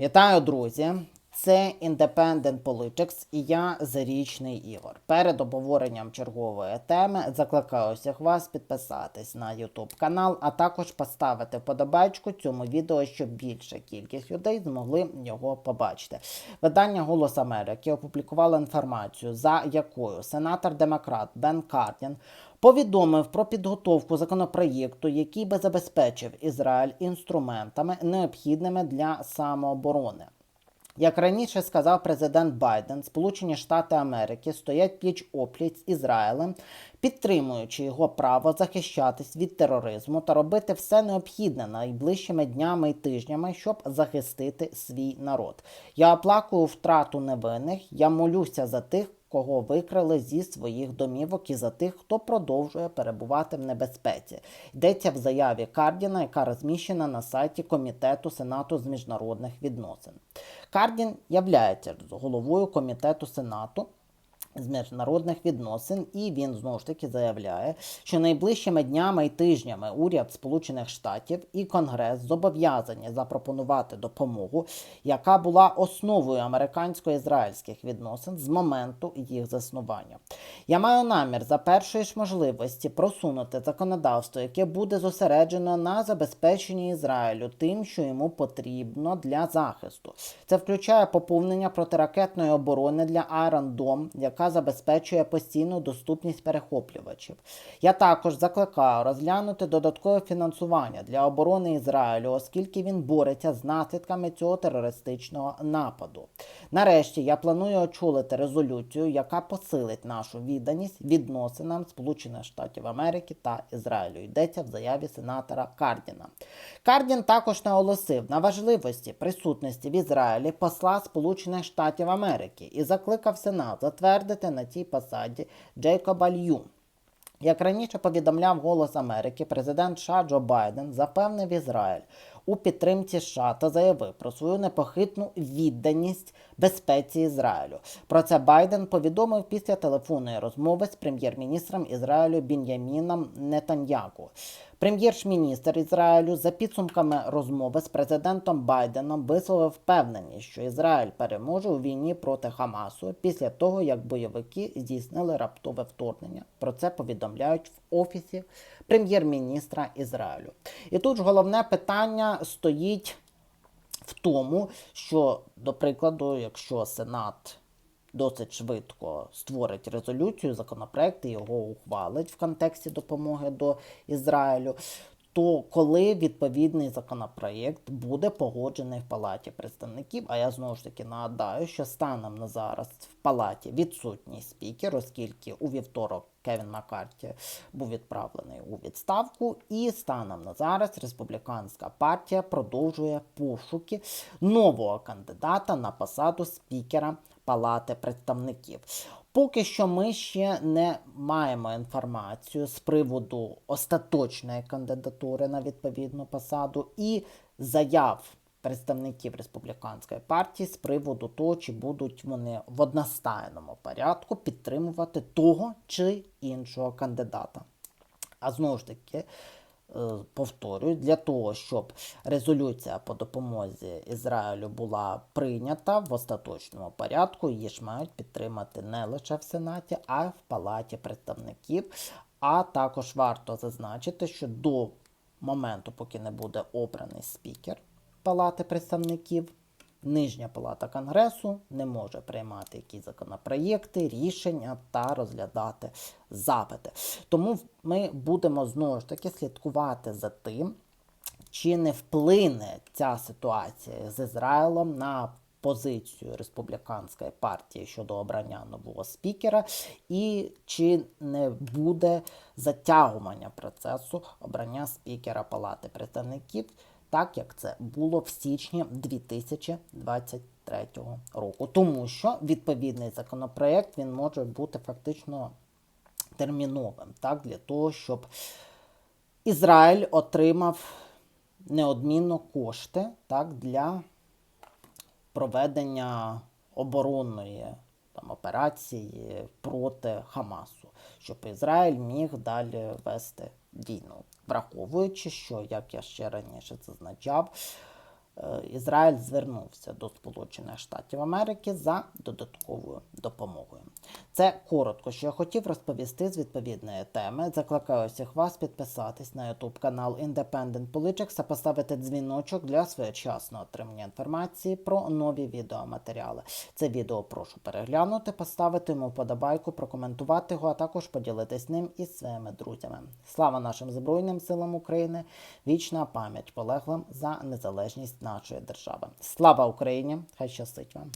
Вітаю, друзі! Це Independent Politics і я Зарічний Ігор. Перед обговоренням чергової теми закликаю всіх вас підписатись на YouTube канал, а також поставити вподобайку цьому відео, щоб більша кількість людей змогли його побачити. Видання Голос Америки опублікувало інформацію, за якою сенатор-демократ Бен Кардін повідомив про підготовку законопроєкту, який би забезпечив Ізраїль інструментами, необхідними для самооборони. Як раніше сказав президент Байден, Сполучені Штати Америки стоять пліч опліч з Ізраїлем, підтримуючи його право захищатись від тероризму та робити все необхідне найближчими днями і тижнями, щоб захистити свій народ. Я оплакую втрату невинних. Я молюся за тих, кого викрали зі своїх домівок і за тих, хто продовжує перебувати в небезпеці. Йдеться в заяві Кардіна, яка розміщена на сайті Комітету Сенату з міжнародних відносин. Кардін являється головою комітету Сенату. З міжнародних відносин, і він знову ж таки заявляє, що найближчими днями і тижнями уряд Сполучених Штатів і Конгрес зобов'язані запропонувати допомогу, яка була основою американсько-ізраїльських відносин з моменту їх заснування. Я маю намір за першої ж можливості просунути законодавство, яке буде зосереджено на забезпеченні Ізраїлю тим, що йому потрібно для захисту. Це включає поповнення протиракетної оборони для Iron Dome, яка забезпечує постійну доступність перехоплювачів. Я також закликаю розглянути додаткове фінансування для оборони Ізраїлю, оскільки він бореться з наслідками цього терористичного нападу. Нарешті я планую очолити резолюцію, яка посилить нашу відданість відносинам Сполучених Штатів Америки та Ізраїлю. Йдеться в заяві сенатора Кардіна. Кардін також наголосив на важливості присутності в Ізраїлі посла Сполучених Штатів Америки і закликав Сенат затвердити на цій посаді Джейкоба Лью. Як раніше повідомляв Голос Америки, президент США Джо Байден запевнив Ізраїль у підтримці США та заявив про свою непохитну відданість безпеці Ізраїлю. Про це Байден повідомив після телефонної розмови з прем'єр-міністром Ізраїлю Бін'яміном Нетаньяку. Прем'єр-міністр Ізраїлю за підсумками розмови з президентом Байденом висловив впевненість, що Ізраїль переможе у війні проти Хамасу після того, як бойовики здійснили раптове вторгнення. Про це повідомляють в офісі прем'єр-міністра Ізраїлю. І тут ж головне питання стоїть в тому, що, до прикладу, якщо Сенат досить швидко створить резолюцію, законопроект і його ухвалить в контексті допомоги до Ізраїлю. То коли відповідний законопроєкт буде погоджений в Палаті представників, а я знову ж таки нагадаю, що станом на зараз в палаті відсутній спікер, оскільки у вівторок Кевін Маккарті був відправлений у відставку, і станом на зараз республіканська партія продовжує пошуки нового кандидата на посаду спікера Палати представників. Поки що ми ще не маємо інформацію з приводу остаточної кандидатури на відповідну посаду і заяв представників республіканської партії з приводу того, чи будуть вони в одностайному порядку підтримувати того чи іншого кандидата. А знову ж таки. Е, повторюю, для того, щоб резолюція по допомозі Ізраїлю була прийнята в остаточному порядку, її ж мають підтримати не лише в Сенаті, а й в Палаті представників. А також варто зазначити, що до моменту, поки не буде обраний спікер Палати представників, Нижня палата Конгресу не може приймати якісь законопроєкти, рішення та розглядати запити. Тому ми будемо знову ж таки слідкувати за тим, чи не вплине ця ситуація з Ізраїлем на позицію республіканської партії щодо обрання нового спікера, і чи не буде затягування процесу обрання спікера Палати представників так як це було в січні 2023 року. Тому що відповідний законопроект він може бути фактично терміновим, так, для того, щоб Ізраїль отримав неодмінно кошти так, для проведення оборонної там, операції проти Хамасу, щоб Ізраїль міг далі вести війну. Враховуючи, що, як я ще раніше зазначав, Ізраїль звернувся до Сполучених Штатів Америки за додатковою допомогою. Це коротко, що я хотів розповісти з відповідної теми. Закликаю всіх вас підписатись на YouTube канал Independent Politics та поставити дзвіночок для своєчасного отримання інформації про нові відеоматеріали. Це відео прошу переглянути, поставити йому вподобайку, прокоментувати його, а також поділитись ним із своїми друзями. Слава нашим Збройним силам України! Вічна пам'ять полеглим за незалежність нашої держави. Слава Україні! Хай щастить вам!